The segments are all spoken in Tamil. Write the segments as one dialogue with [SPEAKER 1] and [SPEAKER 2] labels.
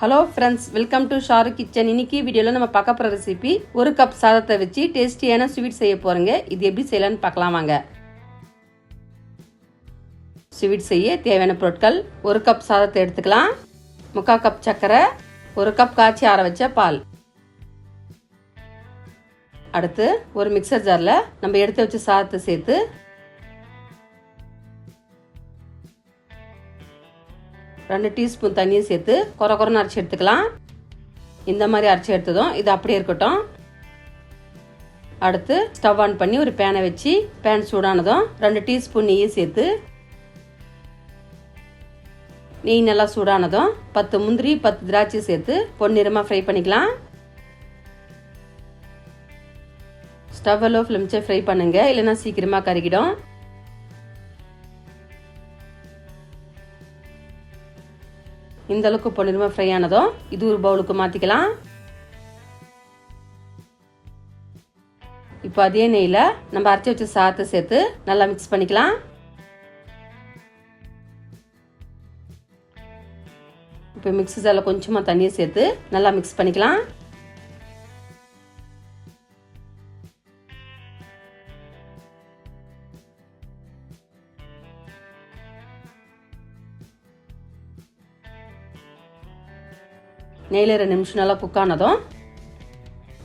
[SPEAKER 1] Hello friends welcome to Sharu kitchen இன்னைக்கு வீடியோவில் நம்ம பார்க்க போகிற ரெசிபி ஒரு கப் சாதத்தை வச்சு டேஸ்டியான ஸ்வீட் செய்ய போகிறோங்க இது எப்படி செய்யலாம்னு பார்க்கலாம் வாங்க. ஸ்வீட் செய்ய தேவையான பொருட்கள் ஒரு கப் சாதத்தை எடுத்துக்கலாம். முக்கால் கப் சர்க்கரை ஒரு கப் காய்ச்சி ஆற வச்ச பால். அடுத்து ஒரு மிக்சர் ஜாரில் நம்ம எடுத்து வச்ச சாதத்தை சேர்த்து ரெண்டு டீஸ்பூன் தண்ணியும் சேர்த்து குறை குறைன்னு அரைச்சி எடுத்துக்கலாம். இந்த மாதிரி அரைச்சி எடுத்ததும் இது அப்படியே இருக்கட்டும். அடுத்து ஸ்டவ் ஆன் பண்ணி ஒரு பேனை வச்சு பேன் சூடானதும் ரெண்டு டீஸ்பூன் நெய்யும் சேர்த்து நெய் நல்லா சூடானதும் பத்து முந்திரி பத்து திராட்சை சேர்த்து பொன்னிறமாக ஃப்ரை பண்ணிக்கலாம். ஸ்டவ் லோ ஃப்ளேம்ச்சை ஃப்ரை பண்ணுங்க இல்லைன்னா சீக்கிரமாக கருகிடும். இந்த அளவுக்கு பொன்னிறமாக ஃப்ரை ஆனதும் இது ஒரு பவுலுக்கு மாற்றிக்கலாம் இப்போ அதே நெய்யில் நம்ம அரைச்சி வச்ச சாதத்தை சேர்த்து நல்லா மிக்ஸ் பண்ணிக்கலாம். இப்போ மிக்ஸி ஜாரில் கொஞ்சமாக தண்ணியை சேர்த்து நல்லா மிக்ஸ் பண்ணிக்கலாம். நெய்யில் ரெண்டு நிமிஷம் நல்லா குக்கானதும்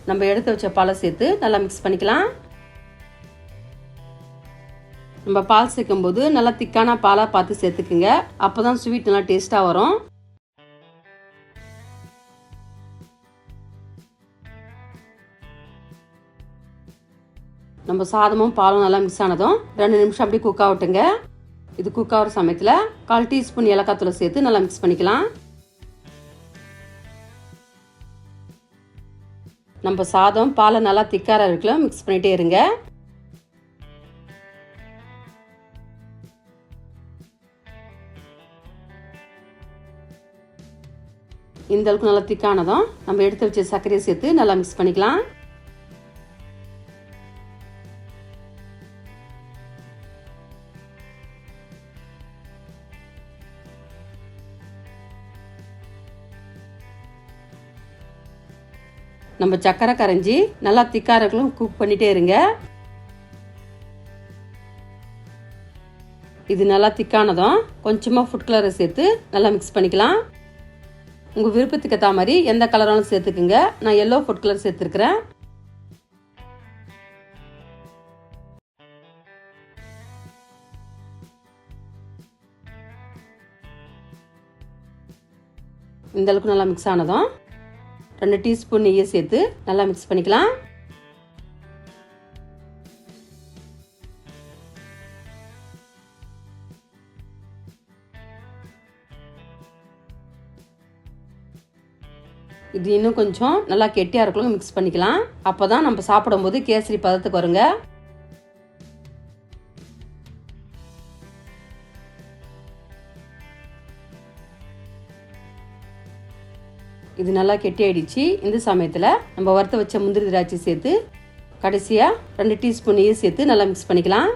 [SPEAKER 1] நம்ம எடுத்து வச்ச பாலை சேர்த்து நல்லா மிக்ஸ் பண்ணிக்கலாம். நம்ம பால் சேர்க்கும் போது நல்லா திக்கான பாலாக பார்த்து சேர்த்துக்குங்க. அப்போ தான் ஸ்வீட் நல்லா டேஸ்ட்டாக வரும். நம்ம சாதமும் பாலும் நல்லா மிக்ஸ் ஆனதும் ரெண்டு நிமிஷம் அப்படியே குக் ஆகட்டுங்க இது குக் ஆகிற சமயத்தில் கால் டீஸ்பூன் ஏலக்காய் தூளை சேர்த்து நல்லா மிக்ஸ் பண்ணிக்கலாம். நம்ம சாதம் பாலை நல்லா திக்கார இருக்கலாம் மிக்ஸ் பண்ணிட்டே இருங்க. இந்த அளவுக்கு நல்லா திக்கானதும் நம்ம எடுத்து வச்ச சர்க்கரையை சேர்த்து நல்லா மிக்ஸ் பண்ணிக்கலாம். நம்ம சக்கரை கரைஞ்சி நல்லா திக்காரங்களும் குக் பண்ணிட்டே இருங்க. இது நல்லா திக்கானதும் கொஞ்சமாக ஃபுட் கலரை சேர்த்து நல்லா மிக்ஸ் பண்ணிக்கலாம். உங்கள் விருப்பத்துக்கு ஏற்ற மாதிரி எந்த கலராலும் சேர்த்துக்குங்க. நான் எல்லோ ஃபுட் கலர் சேர்த்துருக்குறேன். இந்த அளவுக்கு நல்லா மிக்ஸ் ஆனதும் ரெண்டு டீஸ்பூன் நெய்யை சேர்த்து நல்லா மிக்ஸ் பண்ணிக்கலாம். இது இன்னும் கொஞ்சம் நல்லா கெட்டியாக இருக்கணும் மிக்ஸ் பண்ணிக்கலாம். அப்போ தான் நம்ம சாப்பிடும்போது கேசரி பதத்துக்கு வருங்க. இது நல்லா கெட்டி ஆயிடுச்சு இந்த சமயத்தில் நம்ம வறுத்த வச்ச முந்திரி திராட்சை சேர்த்து கடைசியாக ரெண்டு டீஸ்பூன் நெய் சேர்த்து நல்லா மிக்ஸ் பண்ணிக்கலாம்.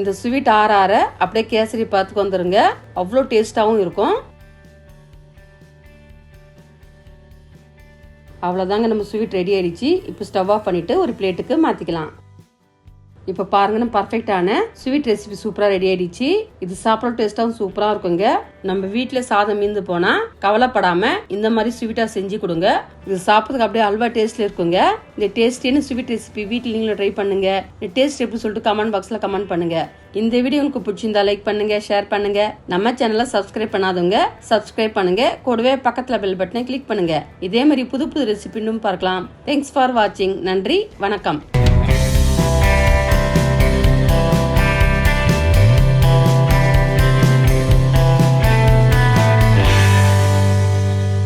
[SPEAKER 1] இந்த ஸ்வீட் ஆற ஆற அப்படியே கேசரி பார்த்துக்கு வந்துருங்க. அவ்வளோ டேஸ்ட்டாகவும் இருக்கும். அவ்வளோதாங்க நம்ம ஸ்வீட் ரெடி ஆயிடுச்சு. இப்போ ஸ்டவ் ஆஃப் பண்ணிவிட்டு ஒரு பிளேட்டுக்கு மாற்றிக்கலாம் இப்போ பாருங்கன்னா பர்ஃபெக்டான ஸ்வீட் ரெசிபி சூப்பராக ரெடி ஆயிடுச்சு. இது சாப்பிட டேஸ்ட்டாகவும் சூப்பராக இருக்குங்க. நம்ம வீட்டில் சாதம் மீந்து போனால் கவலைப்படாமல் இந்த மாதிரி ஸ்வீட்டாக செஞ்சு கொடுங்க. இது சாப்பிட்றதுக்கு அப்படியே அல்வா டேஸ்ட்டில் இருக்குங்க. இந்த டேஸ்டியான ஸ்வீட் ரெசிபி வீட்டில் நீங்களும் ட்ரை பண்ணுங்க. இந்த டேஸ்ட் எப்படி சொல்லிட்டு கமெண்ட் பாக்ஸில் கமெண்ட் பண்ணுங்க. இந்த வீடியோ உங்களுக்கு பிடிச்சிருந்தா லைக் பண்ணுங்க ஷேர் பண்ணுங்க. நம்ம சேனலை சப்ஸ்கிரைப் பண்ணாதவங்க சப்ஸ்கிரைப் பண்ணுங்க. கூடவே பக்கத்தில் பெல் பட்டனை கிளிக் பண்ணுங்க. இதே மாதிரி புது புது ரெசிபி இன்னும் பார்க்கலாம். தேங்க்ஸ் ஃபார் வாட்சிங் நன்றி வணக்கம்.